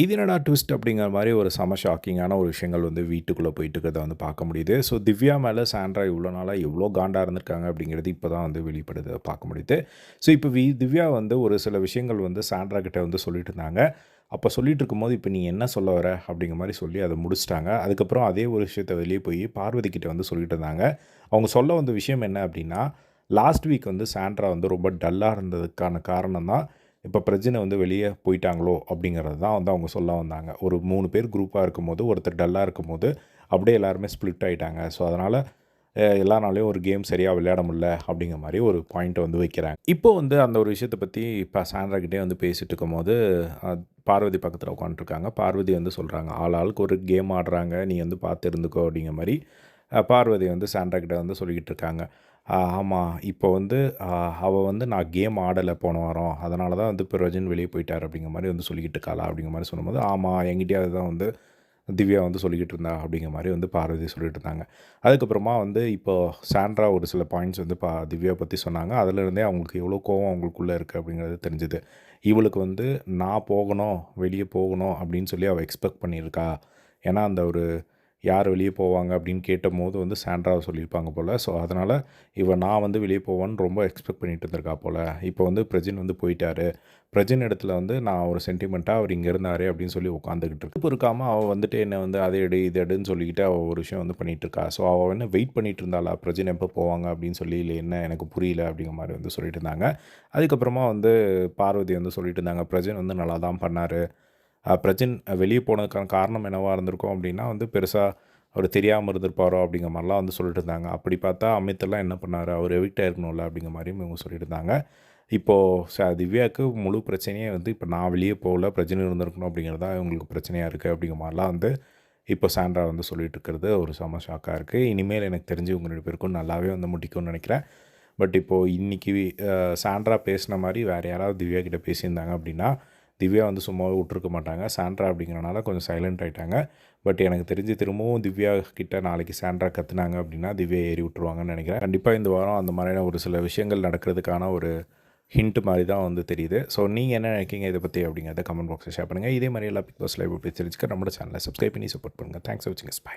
இது என்னடா ட்விஸ்ட் அப்படிங்கிற மாதிரி ஒரு செம ஷாக்கிங்கான ஒரு விஷயங்கள் வந்து வீட்டுக்குள்ளே போயிட்டு இருக்கிறத வந்து பார்க்க முடியுது. ஸோ திவ்யா மேலே சாண்ட்ரா இவ்வளோ நாளாக எவ்வளோ காண்டாக இருந்திருக்காங்க அப்படிங்கிறது இப்போ தான் வந்து வெளிப்படுது பார்க்க முடியுது. ஸோ இப்போ வி திவ்யா வந்து ஒரு சில விஷயங்கள் வந்து சாண்ட்ரா கிட்டே வந்து சொல்லிட்டு இருந்தாங்க அப்போ சொல்லிட்டு இருக்கும்போது இப்போ நீ என்ன சொல்ல வர அப்படிங்கிற மாதிரி சொல்லி அதை முடிச்சிட்டாங்க. அதுக்கப்புறம் அதே ஒரு விஷயத்தை வெளியே போய் பார்வதி கிட்டே வந்து சொல்லிட்டு இருந்தாங்க. அவங்க சொல்ல வந்த விஷயம் என்ன அப்படின்னா லாஸ்ட் வீக் வந்து சாண்ட்ரா வந்து ரொம்ப டல்லாக இருந்ததுக்கான காரணம் தான் இப்போ பிரஜனை வந்து வெளியே போயிட்டாங்களோ அப்படிங்கிறது தான் வந்து அவங்க சொல்ல வந்தாங்க. ஒரு மூணு பேர் குரூப்பாக இருக்கும்போது ஒருத்தர் டல்லாக இருக்கும்போது அப்படியே எல்லாருமே ஸ்ப்ளிட் ஆகிட்டாங்க ஸோ அதனால் எல்லா நாளையும் ஒரு கேம் சரியாக விளையாட முடியல அப்படிங்கிற மாதிரி ஒரு பாயிண்ட்டை வந்து வைக்கிறாங்க. இப்போ வந்து அந்த ஒரு விஷயத்தை பற்றி இப்போ சாண்ட்ராக்கிட்டே வந்து பேசிகிட்டு இருக்கும்போது பார்வதி பக்கத்தில் உட்காந்துருக்காங்க பார்வதி வந்து சொல்கிறாங்க ஆள் ஆளுக்கு ஒரு கேம் ஆடுறாங்க. நீ வந்து பார்த்து இருந்துக்கோ அப்படிங்கிற மாதிரி பார்வதி வந்து சாண்ட்ராகிட்ட வந்து சொல்லிக்கிட்டு இருக்காங்க. ஆமாம் இப்போ வந்து அவள் வந்து நான் கேம் ஆடலை போன வாரம். அதனால தான் வந்து இப்போ வெளியே போயிட்டார் அப்படிங்கிற மாதிரி வந்து சொல்லிக்கிட்டு இருக்காளா அப்படிங்கிற மாதிரி சொல்லும்போது ஆமாம் என்கிட்டயே அதுதான் வந்து திவ்யா வந்து சொல்லிக்கிட்டு இருந்தா அப்படிங்கிற மாதிரி வந்து பார்வதி சொல்லிட்டு இருந்தாங்க. அதுக்கப்புறமா வந்து இப்போது சாண்ட்ரா ஒரு சில பாயிண்ட்ஸ் வந்து பா திவ்யா பற்றி சொன்னாங்க. அதுலேருந்தே அவங்களுக்கு எவ்வளோ கோவம் அவங்களுக்குள்ளே இருக்குது அப்படிங்கிறது தெரிஞ்சுது. இவளுக்கு வந்து நான் போகணும் வெளியே போகணும் அப்படின்னு சொல்லி அவள் எக்ஸ்பெக்ட் பண்ணியிருக்கா. ஏன்னா அந்த ஒரு யார் வெளியே போவாங்க அப்படின்னு கேட்டபோது வந்து சாண்ட்ராவை சொல்லியிருப்பாங்க போல். ஸோ அதனால் இவன் நான் வந்து வெளியே போவேன்னு ரொம்ப எக்ஸ்பெக்ட் பண்ணிட்டு இருந்திருக்கா போல். இப்போ வந்து பிரஜின் வந்து போயிட்டாரு. பிரஜின் இடத்துல வந்து நான் ஒரு சென்டிமெண்ட்டாக அவர் இங்கே இருந்தார் அப்படின்னு சொல்லி உட்காந்துக்கிட்டு இருக்கு. இப்போ இருக்காமல் அவள் வந்துட்டு என்ன வந்து அதை எடு இது எடுன்னு சொல்லிக்கிட்டு அவள் ஒரு விஷயம் வந்து பண்ணிகிட்ருக்கா ஸோ அவள் என்ன வெயிட் பண்ணிட்டு இருந்தாளா? பிரஜின் எப்போ போவாங்க அப்படின்னு சொல்லி இல்லை என்ன எனக்கு புரியல அப்படிங்கிற மாதிரி வந்து சொல்லிட்டு இருந்தாங்க. அதுக்கப்புறமா வந்து பார்வதி வந்து சொல்லிட்டு இருந்தாங்க பிரஜின் வந்து நல்லா தான் பண்ணார். பிரஜின் வெளியே போனதுக்கான காரணம் என்னவாக இருந்திருக்கும் அப்படின்னா வந்து பெருசாக அவர் தெரியாமல் இருந்திருப்பாரோ அப்படிங்கிற மாதிரிலாம் வந்து சொல்லிட்டு இருந்தாங்க. அப்படி பார்த்தா அமித்தெல்லாம் என்ன பண்ணார்? அவர் எவிக்ட் ஆயிருக்கணும்ல அப்படிங்கிற மாதிரியும் இவங்க சொல்லிட்டு இருந்தாங்க. இப்போது ச திவ்யாவுக்கு முழு பிரச்சனையே வந்து இப்போ நான் வெளியே போகல பிரச்சனை இருந்திருக்கணும் அப்படிங்கிறது தான் இவங்களுக்கு பிரச்சனையாக இருக்குது அப்படிங்கிற மாதிரிலாம் வந்து இப்போ சாண்ட்ரா வந்து சொல்லிட்டு இருக்கிறது ஒரு செம ஷாக்காக இருக்குது இனிமேல் எனக்கு தெரிஞ்சு உங்கள் ரெண்டு பேருக்கும் நல்லாவே வந்து முடிக்கும்னு நினைக்கிறேன். பட் இப்போது இன்றைக்கி சாண்ட்ரா பேசின மாதிரி வேறு யாராவது திவ்யா கிட்டே பேசியிருந்தாங்க அப்படின்னா திவ்யா வந்து சும்மாவே விட்டுருக்க மாட்டாங்க. சாண்ட்ரா அப்படிங்கிறனால கொஞ்சம் சைலண்ட் ஆகிட்டாங்க பட் எனக்கு தெரிஞ்சு திரும்பவும் திவ்யா கிட்ட நாளைக்கு சாண்ட்ரா கத்துனாங்க அப்படின்னா திவ்யா ஏறி விட்டுருவாங்கன்னு நினைக்கிறேன். கண்டிப்பாக இந்த வாரம் அந்த மாதிரியான ஒரு சில விஷயங்கள் நடக்கிறதுக்கான ஒரு ஹிண்ட் மாதிரி தான் வந்து தெரியுது. ஸோ நீங்கள் என்ன நினைக்கிங்க இதை பற்றி அப்படிங்கிறத கமெண்ட் பாக்ஸில் ஷேர் பண்ணுங்கள் இதே மாதிரி எல்லா பிக் பாஸ் லைவ் எப்படி தெரிஞ்சுக்க நம்மளோட சேனலை சப்ஸ்கிரைப் பண்ணி சப்போர்ட் பண்ணுங்கள் தேங்க்ஸ் ஃபார் வாட்சிங் ஸ்பை